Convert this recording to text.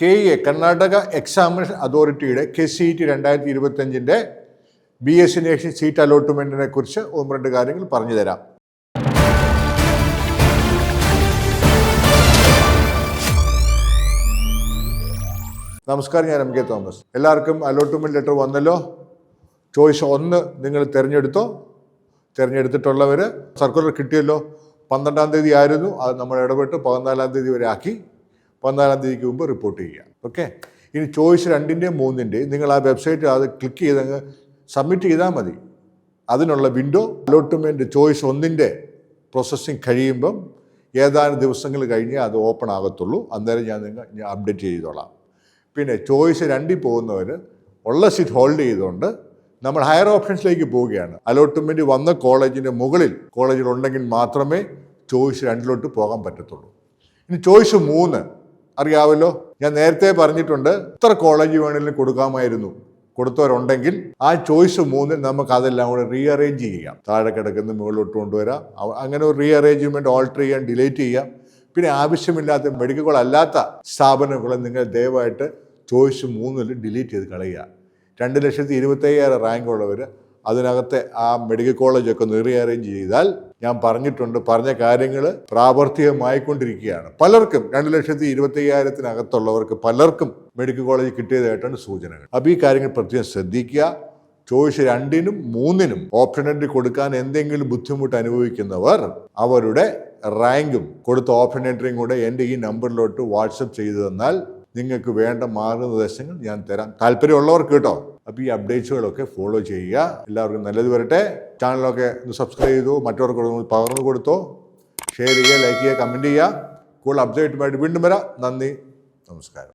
K A Karnataka examination അതോറിറ്റിയുടെ K C T രണ്ടായിരത്തി ഇരുപത്തഞ്ചിന്റെ ബി എസ് സി നേഷൻ സീറ്റ് അലോട്ട്മെന്റിനെ കുറിച്ച് ഒന്ന് രണ്ട് കാര്യങ്ങൾ പറഞ്ഞു തരാം. നമസ്കാരം ഞാൻ എം കെ തോമസ്. എല്ലാവർക്കും അലോട്ട്മെന്റ് ലെറ്റർ വന്നല്ലോ? ചോയ്സ് ഒന്ന് നിങ്ങൾ തിരഞ്ഞെടുത്തോ? തിരഞ്ഞെടുത്തിട്ടുള്ളവർ സർക്കുലർ കിട്ടിയല്ലോ? പന്ത്രണ്ടാം തീയതി ആയിരുന്നു അത് നമ്മൾ ഇടപെട്ട് പതിനാലാം തീയതി വരെ ആക്കി. പതിനാലാം തീയതിക്ക് മുമ്പ് റിപ്പോർട്ട് ചെയ്യുക ഓക്കെ ഇനി ചോയ്സ് രണ്ടിന്റെയും മൂന്നിന്റെയും നിങ്ങൾ ആ വെബ്സൈറ്റ് അത് ക്ലിക്ക് ചെയ്തങ്ങ് സബ്മിറ്റ് ചെയ്താൽ മതി. അതിനുള്ള വിൻഡോ അലോട്ട്മെന്റ് ചോയ്സ് ഒന്നിന്റെ പ്രോസസ്സിങ് കഴിയുമ്പം ഏതാനും ദിവസങ്ങൾ കഴിഞ്ഞേ അത് ഓപ്പൺ ആകത്തുള്ളൂ. അന്നേരം ഞാൻ നിങ്ങൾ ഞാൻ അപ്ഡേറ്റ് ചെയ്തോളാം. പിന്നെ ചോയ്സ് രണ്ടിൽ പോകുന്നവർ ഉള്ള സീറ്റ് ഹോൾഡ് ചെയ്തുകൊണ്ട് നമ്മൾ ഹയർ ഓപ്ഷൻസിലേക്ക് പോവുകയാണ്. അലോട്ട്മെന്റ് വന്ന കോളേജിന്റെ മുകളിൽ കോളേജിൽ ഉണ്ടെങ്കിൽ മാത്രമേ ചോയ്സ് രണ്ടിലോട്ട് പോകാൻ പറ്റത്തുള്ളൂ. ഇനി ചോയ്സ് മൂന്ന് അറിയാമല്ലോ ഞാൻ നേരത്തെ പറഞ്ഞിട്ടുണ്ട് എത്ര കോളേജ് വേണമെങ്കിലും കൊടുക്കാമായിരുന്നു. കൊടുത്തവരുണ്ടെങ്കിൽ ആ ചോയ്സ് മൂന്നിൽ നമുക്ക് അതെല്ലാം കൂടെ റീഅറേഞ്ച് ചെയ്യാം. താഴെ കിടക്കുന്ന മുകളിലോട്ട് കൊണ്ടുവരാം. അങ്ങനെ ഒരു റീഅറേഞ്ച്മെന്റ് ഓൾട്ടർ ചെയ്യാൻ ഡിലേറ്റ് ചെയ്യാം. പിന്നെ ആവശ്യമില്ലാത്ത മെഡിക്കൽ അല്ലാത്ത സ്ഥാപനങ്ങളെ നിങ്ങൾ ദയവായിട്ട് ചോയ്സ് മൂന്നിൽ ഡിലീറ്റ് ചെയ്ത് കളയുക. രണ്ട് ലക്ഷത്തി ഇരുപത്തയ്യായിരം റാങ്ക് ഉള്ളവർ അതിനകത്തെ ആ മെഡിക്കൽ കോളേജൊക്കെ ഒന്ന് റീഅറേഞ്ച് ചെയ്താൽ ഞാൻ പറഞ്ഞിട്ടുണ്ട് പറഞ്ഞ കാര്യങ്ങൾ പ്രാവർത്തികമായിക്കൊണ്ടിരിക്കുകയാണ്. പലർക്കും രണ്ട് ലക്ഷത്തി ഇരുപത്തി അയ്യായിരത്തിനകത്തുള്ളവർക്ക് പലർക്കും മെഡിക്കൽ കോളേജ് കിട്ടിയതായിട്ടാണ് സൂചനകൾ. അപ്പോൾ ഈ കാര്യങ്ങൾ പ്രത്യേകം ശ്രദ്ധിക്കുക. ചോയ്സ് രണ്ടിനും മൂന്നിനും ഓപ്ഷൻ എൻട്രി കൊടുക്കാൻ എന്തെങ്കിലും ബുദ്ധിമുട്ട് അനുഭവിക്കുന്നവർ അവരുടെ റാങ്കും കൊടുത്ത ഓപ്ഷൻ എൻട്രിയും കൂടെ എന്റെ ഈ നമ്പറിലോട്ട് വാട്സപ്പ് ചെയ്തു തന്നാൽ നിങ്ങൾക്ക് വേണ്ട മാർഗനിർദ്ദേശങ്ങൾ ഞാൻ തരാം. താല്പര്യമുള്ളവർക്ക് കേട്ടോ. അപ്പോൾ ഈ അപ്ഡേറ്റ്സുകളൊക്കെ ഫോളോ ചെയ്യുക. എല്ലാവർക്കും നല്ലത് വരട്ടെ. ചാനലൊക്കെ ഒന്ന് സബ്സ്ക്രൈബ് ചെയ്തു. മറ്റവർക്ക് പകർന്നു കൊടുത്തോ. ഷെയർ ചെയ്യുക ലൈക്ക് ചെയ്യുക കമന്റ് ചെയ്യുക. കൂടുതൽ അപ്ഡേറ്റുമായിട്ട് വീണ്ടും വരാം. നന്ദി. നമസ്കാരം.